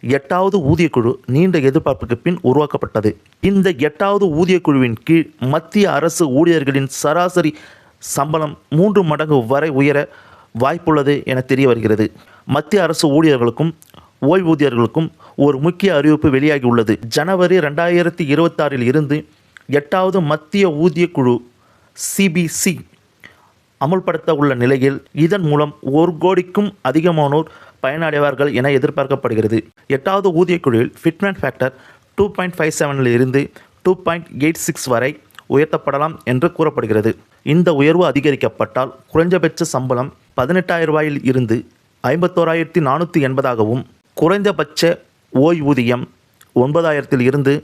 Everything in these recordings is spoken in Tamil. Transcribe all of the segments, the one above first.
எட்டாவது ஊதியக்குழு நீண்ட எதிர்பார்ப்புக்கு பின் உருவாக்கப்பட்டது. இந்த எட்டாவது ஊதியக்குழுவின் கீழ் மத்திய அரசு ஊழியர்களின் சராசரி சம்பளம் மூன்று மடங்கு வரை உயர வாய்ப்புள்ளது என தெரிய வருகிறது. மத்திய அரசு ஊழியர்களுக்கும் ஓய்வூதியர்களுக்கும் ஒரு முக்கிய அறிவிப்பு வெளியாகியுள்ளது. ஜனவரி ரெண்டாயிரத்தி இருபத்தாறில் இருந்து எட்டாவது மத்திய ஊதியக்குழு சிபிசி அமுல்படுத்த உள்ள நிலையில் இதன் மூலம் ஒரு கோடிக்கும் அதிகமானோர் பயனடைவார்கள் என எதிர்பார்க்கப்படுகிறது. எட்டாவது ஊதியக்குழுவில் fitment factor two point five செவனில் இருந்து டூ பாயிண்ட் எயிட் சிக்ஸ் வரை உயர்த்தப்படலாம் என்று கூறப்படுகிறது. இந்த உயர்வு அதிகரிக்கப்பட்டால் குறைஞ்சபட்ச சம்பளம் பதினெட்டாயிரம் ரூபாயில் இருந்து ஐம்பத்தோராயிரத்தி நானூற்றி எண்பதாகவும் குறைந்தபட்ச ஓய்வூதியம் ஒன்பதாயிரத்தில் இருந்து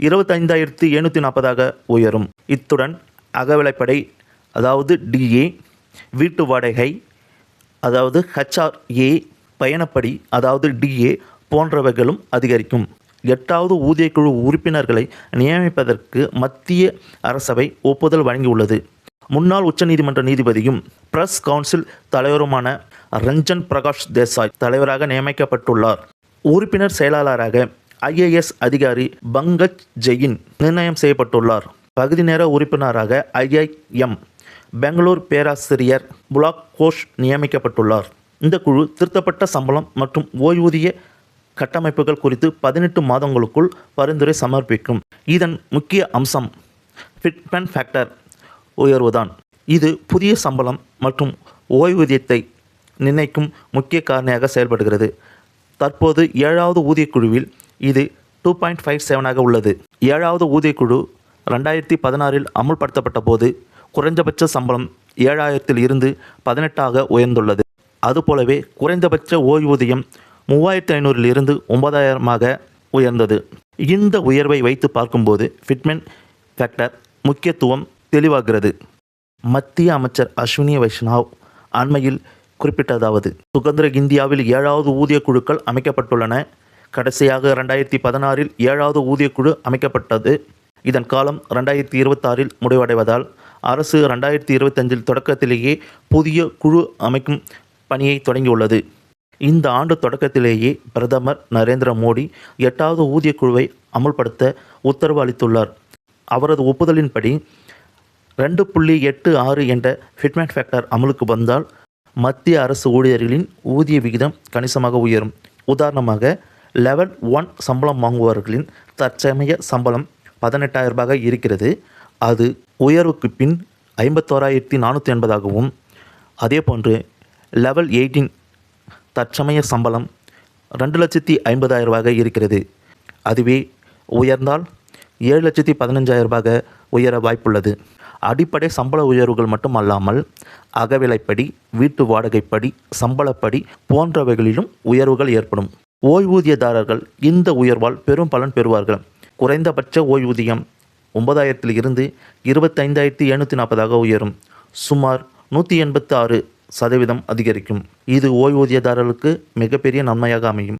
இருபத்தைந்தாயிரத்தி எழுநூற்றி நாற்பதாக உயரும். இத்துடன் அகவிலைப்படை அதாவது டிஏ வீட்டு வாடகை அதாவது ஹச்ஆர்ஏ பயணப்படி அதாவது டிஏ போன்றவைகளும் அதிகரிக்கும். எட்டாவது ஊதியக்குழு உறுப்பினர்களை நியமிப்பதற்கு மத்திய அரசவை ஒப்புதல் வழங்கியுள்ளது. முன்னாள் உச்சநீதிமன்ற நீதிபதியும் பிரஸ் கவுன்சில் தலைவருமான ரஞ்சன் பிரகாஷ் தேசாய் தலைவராக நியமிக்கப்பட்டுள்ளார். உறுப்பினர் செயலாளராக ஐஏஎஸ் அதிகாரி பங்கஜ் ஜெயின் நிர்ணயம் செய்யப்பட்டுள்ளார். பகுதி நேர உறுப்பினராக ஐஐஎம் பெங்களூர் பேராசிரியர் புலாக் கோஷ் நியமிக்கப்பட்டுள்ளார். இந்த குழு திருத்தப்பட்ட சம்பளம் மற்றும் ஓய்வூதிய கட்டமைப்புகள் குறித்து பதினெட்டு மாதங்களுக்குள் பரிந்துரை சமர்ப்பிக்கும். இதன் முக்கிய அம்சம் ஃபிட்மெண்ட் ஃபேக்டர் உயர்வுதான். இது புதிய சம்பளம் மற்றும் ஓய்வூதியத்தை நிர்ணயிக்கும் முக்கிய காரணியாக செயல்படுகிறது. தற்போது ஏழாவது ஊதியக்குழுவில் இது டூ பாயிண்ட் ஃபைவ் செவனாக உள்ளது. ஏழாவது ஊதியக்குழு ரெண்டாயிரத்தி பதினாறில் அமுல்படுத்தப்பட்ட போது குறைந்தபட்ச சம்பளம் ஏழாயிரத்தில் இருந்து பதினெட்டாக உயர்ந்துள்ளது. அதுபோலவே குறைந்தபட்ச ஓய்வூதியம் மூவாயிரத்து ஐநூறில் இருந்து ஒன்பதாயிரமாக உயர்ந்தது. இந்த உயர்வை வைத்து பார்க்கும்போது ஃபிட்மென் ஃபேக்டர் முக்கியத்துவம் தெளிவாகிறது. மத்திய அமைச்சர் அஸ்வினி வைஷ்ணவ் அண்மையில் குறிப்பிட்டதாவது சுதந்திர இந்தியாவில் ஏழாவது ஊதிய குழுக்கள் அமைக்கப்பட்டுள்ளன. கடைசியாக ரெண்டாயிரத்தி பதினாறில் ஏழாவது ஊதியக்குழு அமைக்கப்பட்டது. இதன் காலம் ரெண்டாயிரத்தி இருபத்தாறில் முடிவடைவதால் அரசு ரெண்டாயிரத்தி இருபத்தஞ்சில் தொடக்கத்திலேயே புதிய குழு அமைக்கும் பணியை தொடங்கியுள்ளது. இந்த ஆண்டு தொடக்கத்திலேயே பிரதமர் நரேந்திர மோடி எட்டாவது ஊதிய குழுவை அமுல்படுத்த உத்தரவு அளித்துள்ளார். அவரது ஒப்புதலின்படி ரெண்டு புள்ளி எட்டு ஆறு என்ற ஃபிட்மெண்ட் ஃபேக்டர் அமலுக்கு வந்தால் மத்திய அரசு ஊழியர்களின் ஊதிய விகிதம் கணிசமாக உயரும். உதாரணமாக லெவல் ஒன் சம்பளம் வாங்குபவர்களின் தற்சமய சம்பளம் பதினெட்டாயிரம் ரூபாய் இருக்கிறது. அது உயர்வுக்கு பின் ஐம்பத்தோராயிரத்தி நானூற்றி எண்பதாகவும் அதேபோன்று லெவல் எயிட்டின் தற்சமய சம்பளம் ரெண்டு லட்சத்தி ஐம்பதாயிரம் ரூபாக இருக்கிறது. அதுவே உயர்ந்தால் ஏழு லட்சத்தி பதினஞ்சாயிரம் ரூபாக உயர வாய்ப்புள்ளது. அடிப்படை சம்பள உயர்வுகள் மட்டும் அல்லாமல் அகவிலைப்படி வீட்டு வாடகைப்படி சம்பளப்படி போன்றவைகளிலும் உயர்வுகள் ஏற்படும். ஓய்வூதியதாரர்கள் இந்த உயர்வால் பெரும் பலன் பெறுவார்கள். குறைந்தபட்ச ஓய்வூதியம் ஒன்பதாயிரத்தில் இருந்து இருபத்தைந்தாயிரத்தி எழுநூற்றி நாற்பதாக உயரும். சுமார் நூற்றி எண்பத்தி ஆறு சதவீதம் அதிகரிக்கும். இது ஓய்வூதியதாரர்களுக்கு மிகப்பெரிய நன்மையாக அமையும்.